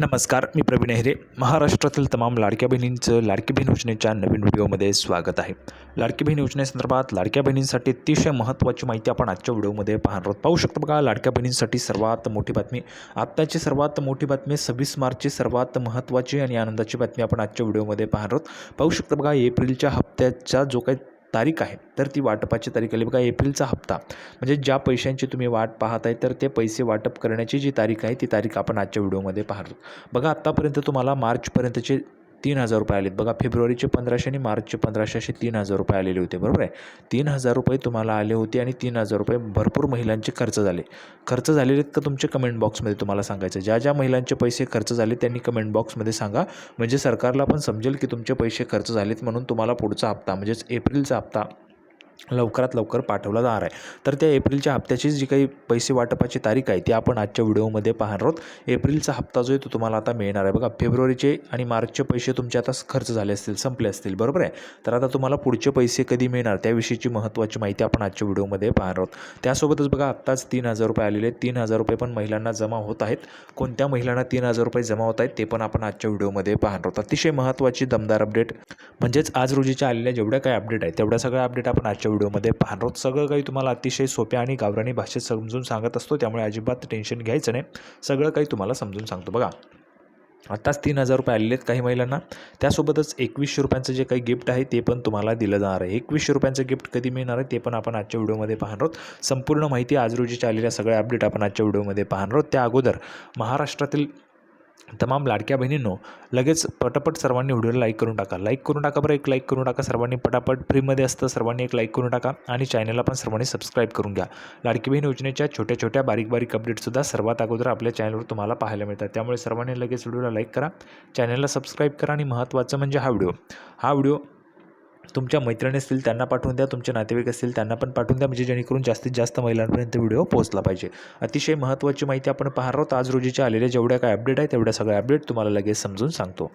नमस्कार मी प्रवीण हेरे महाराष्ट्रातील तमाम लाडक्या बहिणींचं लाडकी बहीण योजनेच्या नवीन व्हिडिओमध्ये स्वागत आहे. लाडकी बहीण योजनेसंदर्भात लाडक्या बहिणींसाठी अतिशय महत्त्वाची माहिती आपण आजच्या व्हिडिओमध्ये पाहणार आहोत. पाहू शकतो बघा लाडक्या बहिणींसाठी सर्वात मोठी बातमी आत्ताची सर्वात मोठी बातमी सव्वीस मार्चची सर्वात महत्त्वाची आणि आनंदाची बातमी आपण आजच्या व्हिडिओमध्ये पाहणार आहोत. पाहू शकतो बघा एप्रिलच्या हप्त्याचा जो काही तारीख आहे. तर ती वाटपाची तारीख आली. बघा एप्रिलचा हप्ता. म्हणजे ज्या पैशांची तुम्ही वाट पाहत आहे तर ते पैसे वाटप करण्याची जी तारीख आहे ती तारीख आपण आजच्या व्हिडिओमध्ये पाहतो. बघा आत्तापर्यंत तुम्हाला मार्चपर्यंतचे तीन हजार रुपये आलेत. बघा फेब्रुवारीचे पंधराशे आणि मार्चचे पंधराशे असे तीन हजार रुपये आलेले होते बरोबर आहे? तीन हजार रुपये तुम्हाला आले होते आणि तीन हजार रुपये भरपूर महिलांचे खर्च झाले. खर्च झालेले का तुमचे कमेंट बॉक्समध्ये तुम्हाला सांगायचं ज्या ज्या महिलांचे पैसे खर्च झाले त्यांनी कमेंट बॉक्समध्ये सांगा. म्हणजे सरकारला पण समजेल की तुमचे पैसे खर्च झालेत म्हणून तुम्हाला पुढचा हप्ता म्हणजेच एप्रिलचा हप्ता लवकरात लवकर पाठवला जाणार आहे. तर त्या एप्रिलच्या हप्त्याची जी काही पैसे वाटपाची तारीख आहे ती आपण आजच्या व्हिडिओमध्ये पाहणार आहोत. एप्रिलचा हप्ता जो आहे तो तुम्हाला आता मिळणार आहे. बघा फेब्रुवारीचे आणि मार्चचे पैसे तुमचे आता खर्च झाले असतील संपले असतील बरोबर आहे? तर आता तुम्हाला पुढचे पैसे कधी मिळणार त्याविषयीची महत्त्वाची माहिती आपण आजच्या व्हिडिओमध्ये पाहणार आहोत. त्यासोबतच बघा आत्ताच तीन हजार रुपये आलेले आहेत. तीन हजार रुपये पण महिलांना जमा होत आहेत. कोणत्या महिलांना तीन हजार रुपये जमा होत आहेत ते पण आपण आजच्या व्हिडिओमध्ये पाहणार आहोत. अतिशय महत्त्वाची दमदार अपडेट. म्हणजेच आज रोजीच्या आलेल्या जेवढ्या काही अपडेट आहेत तेवढ्या सगळ्या अपडेट आपण आजच्या व्हिडिओमध्ये पाहणार आहोत. सगळं काही तुम्हाला अतिशय सोप्या आणि गावरानी भाषेत समजून सांगत असतो त्यामुळे अजिबात टेन्शन घ्यायचं नाही. सगळं काही तुम्हाला समजून सांगतो बघा. आत्ताच तीन हजार रुपये आलेले आहेत काही महिलांना. त्यासोबतच एकवीसशे रुपयांचं जे काही गिफ्ट आहे ते पण तुम्हाला दिलं जाणार आहे. एकवीसशे रुपयांचं गिफ्ट कधी मिळणार आहे ते पण आपण आजच्या व्हिडिओमध्ये पाहणार आहोत. संपूर्ण माहिती आज रोजीच्या आलेल्या सगळ्या अपडेट आपण आजच्या व्हिडिओमध्ये पाहणार आहोत. त्या अगोदर महाराष्ट्रातील तमाम लाडक्या बहिणींनो लगेच पटापट सर्वांनी व्हिडिओला लाईक करून टाका. लाईक करून टाका बरं एक लाईक करून टाका. सर्वांनी पटापट फ्रीमध्ये असतं सर्वांनी एक लाईक करून टाका. आणि चॅनलला पण सर्वांनी सबस्क्राईब करून घ्या. लाडकी बहीण योजनेच्या छोट्या छोट्या बारीक बारीक अपडेटसुद्धा सर्वात अगोदर आपल्या चॅनलवर तुम्हाला पाहायला मिळतात. त्यामुळे सर्वांनी लगेच व्हिडिओला लाईक करा. चॅनलला सबस्क्राईब करा आणि महत्त्वाचं म्हणजे हा व्हिडिओ. हा व्हिडिओ तुमच्या मैत्रिणी असतील त्यांना पाठवून द्या. तुमचे नातेवाईक असतील त्यांना पण पाठवून द्या. म्हणजे जेणेकरून जास्तीत जास्त महिलांपर्यंत व्हिडिओ पोहोचला पाहिजे. अतिशय महत्त्वाची माहिती आपण पाहणार आहोत. आज रोजीच्या आलेल्या जेवढ्या काय अपडेट आहे तेवढ्या सगळ्या अपडेट तुम्हाला लगेच समजून सांगतो.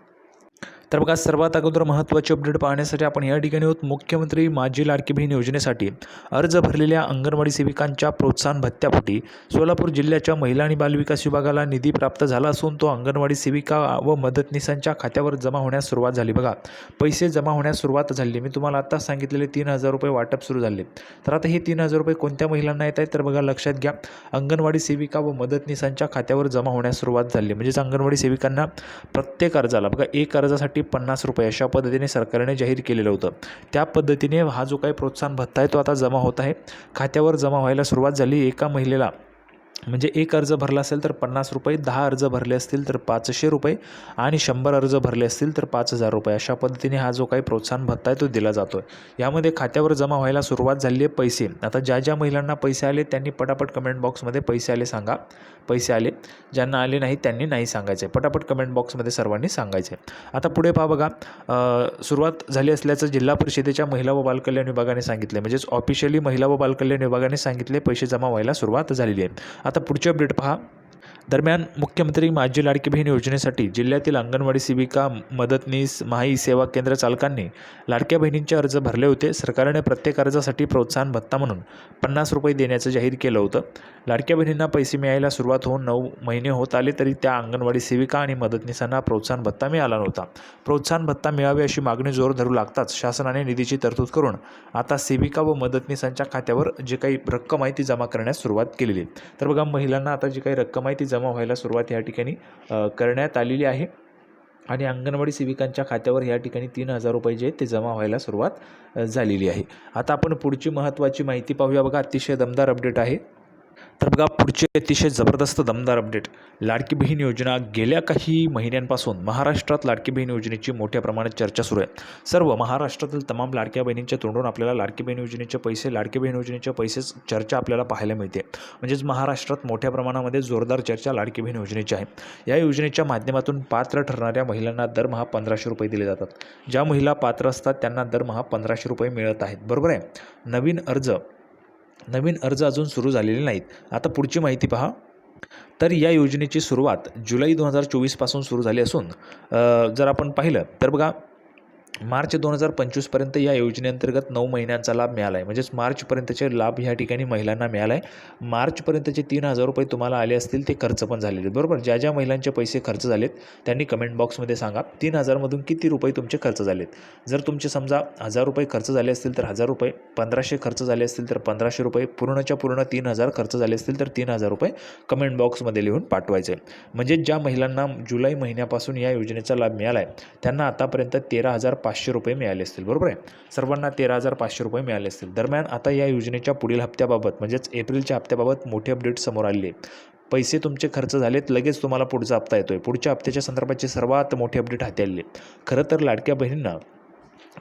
तर बघा सर्वात अगोदर महत्त्वाचे अपडेट पाहण्यासाठी आपण या ठिकाणी आहोत. मुख्यमंत्री माझी लाडकी बहीण योजनेसाठी अर्ज भरलेल्या अंगणवाडी सेविकांच्या प्रोत्साहन भत्त्यापोटी सोलापूर जिल्ह्याच्या महिला आणि बालविकास विभागाला निधी प्राप्त झाला असून तो अंगणवाडी सेविका व मदतनीसांच्या खात्यावर जमा होण्यास सुरुवात झाली. बघा पैसे जमा होण्यास सुरुवात झाली. मी तुम्हाला आत्ताच सांगितलेले तीन हजार रुपये वाटप सुरू झाले. तर आता हे तीन हजार रुपये कोणत्या महिलांना येत आहेत? तर बघा लक्षात घ्या. अंगणवाडी सेविका व मदतनीसांच्या खात्यावर जमा होण्यास सुरुवात झाली. म्हणजेच अंगणवाडी सेविकांना प्रत्येक अर्जाला बघा एक अर्जासाठी पन्नास रुपये अशा पद्धतीने सरकारने जाहीर केलेलं होतं. त्या पद्धतीने हा जो काही प्रोत्साहन भत्ता आहे तो आता जमा होत आहे. खात्यावर जमा व्हायला सुरुवात झाली एका महिलेला. म्हणजे एक अर्ज भरला असेल तर पन्नास रुपये दहा अर्ज भरले असतील तर पाचशे रुपये आणि शंभर अर्ज भरले असतील तर पाच हजार रुपये. अशा पद्धतीने हा जो काही प्रोत्साहन भत्ता आहे तो दिला जातो आहे यामध्ये खात्यावर जमा व्हायला सुरुवात झाली आहे पैसे. आता ज्या ज्या महिलांना पैसे आले त्यांनी पटापट कमेंट बॉक्समध्ये पैसे आले सांगा. पैसे आले. ज्यांना आले नाही त्यांनी नाही सांगायचे. पटापट कमेंट बॉक्समध्ये सर्वांनी सांगायचे. आता पुढे पहा बघा. सुरुवात झाली असल्याचं जिल्हा परिषदेच्या महिला व बालकल्याण विभागाने सांगितले म्हणजेच ऑफिशियली महिला व बालकल्याण विभागाने सांगितले पैसे जमा व्हायला सुरुवात झालेली आहे. आता पुढची अपडेट पहा. दरम्यान मुख्यमंत्री माझी लाडकी बहीण योजनेसाठी जिल्ह्यातील अंगणवाडी सेविका मदतनीस माही सेवा केंद्र चालकांनी लाडक्या बहिणींचे अर्ज भरले होते. सरकारने प्रत्येक अर्जासाठी प्रोत्साहन भत्ता म्हणून पन्नास रुपये देण्याचं जाहीर केलं होतं. लाडक्या बहिणींना पैसे मिळायला सुरुवात होऊन नऊ महिने होत आले तरी त्या अंगणवाडी सेविका आणि मदतनीसांना प्रोत्साहन भत्ता मिळाला नव्हता. प्रोत्साहन भत्ता मिळावे अशी मागणी जोर धरू लागताच शासनाने निधीची तरतूद करून आता सेविका व मदतनीसांच्या खात्यावर जे काही रक्कम आहे ती जमा करण्यास सुरुवात केलेली तर बघा महिलांना आता जी काही रक्कम आहे ती जमा व्हायला सुरुवात या ठिकाणी करण्यात आलेली आहे. आणि अंगणवाडी सेविकांच्या खात्यावर या ठिकाणी तीन हजार रुपये जे ते जमा व्हायला सुरुवात झालेली आहे. आता आपण पुढची महत्त्वाची माहिती पाहूया. बघा अतिशय दमदार अपडेट आहे. तर बघा पुढचे अतिशय जबरदस्त दमदार अपडेट. लाडकी बहीण योजना गेल्या काही महिन्यांपासून महाराष्ट्रात लाडकी बहीण योजनेची मोठ्या प्रमाणात चर्चा सुरू आहे. सर्व महाराष्ट्रातील तमाम लाडक्या बहिणींच्या तोंडून आपल्याला लाडकी बहीण योजनेचे पैसे लाडकी बहीण योजनेचे पैसेच चर्चा आपल्याला पाहायला मिळते. म्हणजेच महाराष्ट्रात मोठ्या प्रमाणामध्ये जोरदार चर्चा लाडकी बहीण योजनेची आहे. या योजनेच्या माध्यमातून पात्र ठरणाऱ्या महिलांना दरमहा पंधराशे रुपये दिले जातात. ज्या महिला पात्र असतात त्यांना दरमहा पंधराशे रुपये मिळत आहेत. बरोबर आहे? नवीन अर्ज नवीन अर्ज अजून सुरू झालेले नाहीत. आता पुढची माहिती पहा. तर या योजनेची सुरुवात जुलै दोन हजार चोवीसपासून सुरू झाली असून जर आपण पाहिलं तर बघा मार्च दोन हजार पंचवीसपर्यंत या योजनेअंतर्गत नऊ महिन्यांचा लाभ मिळाला आहे म्हणजेच मार्चपर्यंतचे लाभ ह्या ठिकाणी महिलांना मिळाला आहे मार्चपर्यंतचे तीन हजार रुपये तुम्हाला आले असतील ते खर्च पण झालेले आहेत. बरोबर? ज्या ज्या महिलांचे पैसे खर्च झालेत त्यांनी कमेंट बॉक्समध्ये सांगा. तीन हजारमधून किती रुपये तुमचे खर्च झालेत? जर तुमचे समजा हजार रुपये खर्च झाले असतील तर हजार रुपये. पंधराशे खर्च झाले असतील तर पंधराशे रुपये. पूर्णच्या पूर्ण तीन हजार खर्च झाले असतील तर तीन हजार रुपये कमेंट बॉक्समध्ये लिहून पाठवायचे. म्हणजे ज्या महिलांना जुलै महिन्यापासून या योजनेचा लाभ मिळाला आहे त्यांना आतापर्यंत तेरा हजार पाचशे रुपये मिळाले असतील बरोबर आहे? सर्वांना तेरा हजार पाचशे रुपये मिळाले असतील. दरम्यान आता या योजनेच्या पुढील हप्त्याबाबत म्हणजेच एप्रिलच्या हप्त्याबाबत मोठी अपडेट समोर आली आहे. पैसे तुमचे खर्च झालेत लगेच तुम्हाला पुढचा हप्ता येतोय. पुढच्या हप्त्याच्या संदर्भाची सर्वात मोठी अपडेट हाती आली खरं तर लाडक्या बहिणींना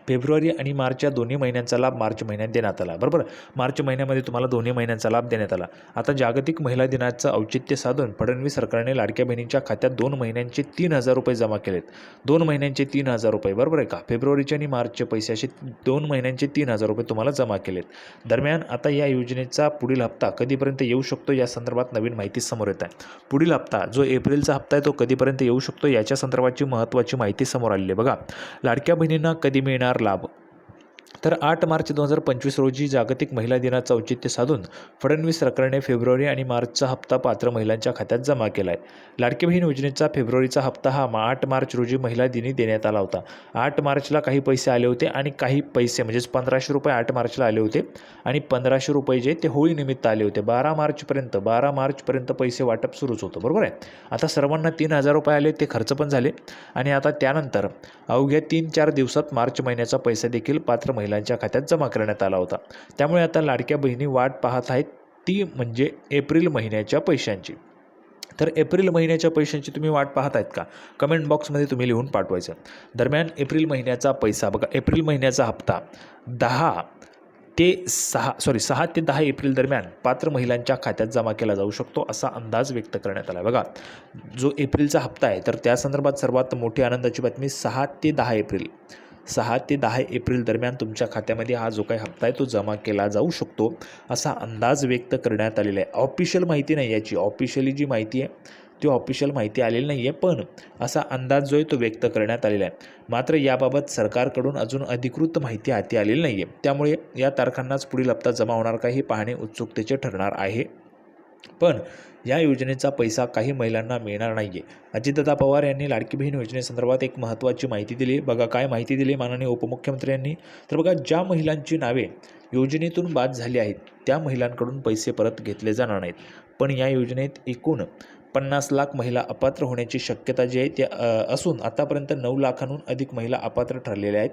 फेब्रुवारी आणि मार्च या दोन्ही महिन्यांचा लाभ मार्च महिन्यात देण्यात आला. बरोबर? मार्च महिन्यामध्ये तुम्हाला दोन्ही महिन्यांचा लाभ देण्यात आला. आता जागतिक महिला दिनाचं औचित्य साधून फडणवीस सरकारने लाडक्या बहिणींच्या खात्यात दोन महिन्यांचे तीन हजार रुपये जमा केलेत. दोन महिन्यांचे तीन हजार रुपये. बरोबर आहे का? फेब्रुवारीचे आणि मार्चचे पैसे असे दोन महिन्यांचे तीन हजार रुपये तुम्हाला जमा केलेत. दरम्यान आता या योजनेचा पुढील हप्ता कधीपर्यंत येऊ शकतो या संदर्भात नवीन माहिती समोर येत आहे. पुढील हप्ता जो एप्रिलचा हप्ता आहे तो कधीपर्यंत येऊ शकतो याच्या संदर्भाची महत्त्वाची माहिती समोर आलेली आहे. बघा लाडक्या बहिणींना कधी मिळणार लाभ तर आठ मार्च दोन हजार पंचवीस रोजी जागतिक महिला दिनाचं औचित्य साधून फडणवीस सरकारने फेब्रुवारी आणि मार्चचा हप्ता पात्र महिलांच्या खात्यात जमा केला आहे लाडकी बहीण योजनेचा फेब्रुवारीचा हप्ता हा आठ मार्च रोजी महिला दिनी देण्यात आला होता. आठ मार्चला काही पैसे आले होते आणि काही पैसे म्हणजेच पंधराशे रुपये आठ मार्चला आले होते आणि पंधराशे रुपये जे ते होळीनिमित्त आले होते. बारा मार्चपर्यंत बारा मार्चपर्यंत पैसे वाटप सुरूच होतं. बरोबर आहे? आता सर्वांना तीन हजार रुपये आले ते खर्च पण झाले. आणि आता त्यानंतर अवघ्या तीन चार दिवसात मार्च महिन्याचा पैसा देखील पात्र महिलांच्या खात्यात जमा करण्यात आला होता. त्यामुळे आता लाडक्या बहिणी वाट पाहत आहेत ती म्हणजे एप्रिल महिन्याच्या पैशांची. तर एप्रिल महिन्याच्या पैशांची तुम्ही वाट पाहत आहेत का? कमेंट बॉक्समध्ये तुम्ही लिहून पाठवायचं. दरम्यान एप्रिल महिन्याचा पैसा बघा एप्रिल महिन्याचा हप्ता दहा ते सहा सॉरी सहा ते दहा एप्रिल दरम्यान पात्र महिलांच्या खात्यात जमा केला जाऊ शकतो असा अंदाज व्यक्त करण्यात आला बघा जो एप्रिलचा हप्ता आहे तर त्या संदर्भात सर्वात मोठी आनंदाची बातमी सहा ते दहा एप्रिल. सहा ते दहा एप्रिल दरम्यान तुमच्या खात्यामध्ये हा जो काही हप्ता आहे तो जमा केला जाऊ शकतो असा अंदाज व्यक्त करण्यात आलेला आहे. ऑफिशियल माहिती नाही याची. ऑफिशियली जी माहिती आहे ती ऑफिशियल माहिती आलेली नाही आहे पण असा अंदाज जो आहे तो व्यक्त करण्यात आलेला आहे. मात्र याबाबत सरकारकडून अजून अधिकृत माहिती हाती आलेली नाही आहे. त्यामुळे या तारखांनाच पुढील हप्ता जमा होणार का हे पाहणे उत्सुकतेचे ठरणार आहे. पण या योजनेचा पैसा काही महिलांना मिळणार नाही आहे अजितदादा पवार यांनी लाडकी बहीण योजनेसंदर्भात एक महत्त्वाची माहिती दिली. बघा काय माहिती दिली माननीय उपमुख्यमंत्र्यांनी तर बघा ज्या महिलांची नावे योजनेतून बाद झाली आहेत त्या महिलांकडून पैसे परत घेतले जाणार नाहीत. पण या योजनेत एकूण पन्नास लाख महिला अपात्र होण्याची शक्यता जी आहे ते असून आतापर्यंत नऊ लाखांहून अधिक महिला अपात्र ठरलेल्या आहेत.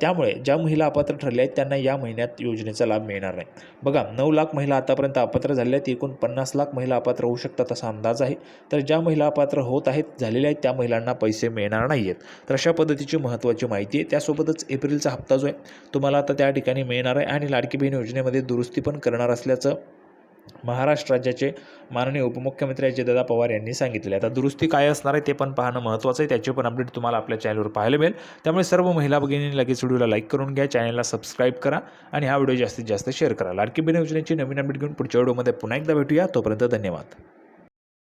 त्यामुळे ज्या महिला अपात्र ठरल्या आहेत त्यांना या महिन्यात योजनेचा लाभ मिळणार नाही. बघा नऊ लाख महिला आतापर्यंत अपात्र झालेल्या आहेत एकूण पन्नास लाख महिला अपात्र होऊ शकतात असा अंदाज आहे. तर ज्या महिला अपात्र होत आहेत झालेल्या आहेत त्या महिलांना पैसे मिळणार नाही आहेत तर अशा पद्धतीची महत्त्वाची माहिती आहे. त्यासोबतच एप्रिलचा हप्ता जो आहे तुम्हाला आता त्या ठिकाणी मिळणार आहे आणि लाडकी बहीण योजनेमध्ये दुरुस्ती पण करणार असल्याचं महाराष्ट्र राज्याचे माननीय उपमुख्यमंत्री अजितदादा पवार यांनी सांगितले. आता दुरुस्ती काय असणार आहे ते पण पाहणं महत्त्वाचं आहे. त्याचे पण अपडेट तुम्हाला आपल्या चॅनलवर पाहायला मिळेल. त्यामुळे सर्व महिला भगिनी लगेच व्हिडिओला लाईक करून घ्या. चॅनलला सबस्क्राईब करा आणि हा व्हिडिओ जास्तीत जास्त शेअर करा. लाडकी बिन योजनेची नवीन अपडेट घेऊन पुढच्या व्हिडिओमध्ये पुन्हा एकदा भेटूया. तोपर्यंत धन्यवाद.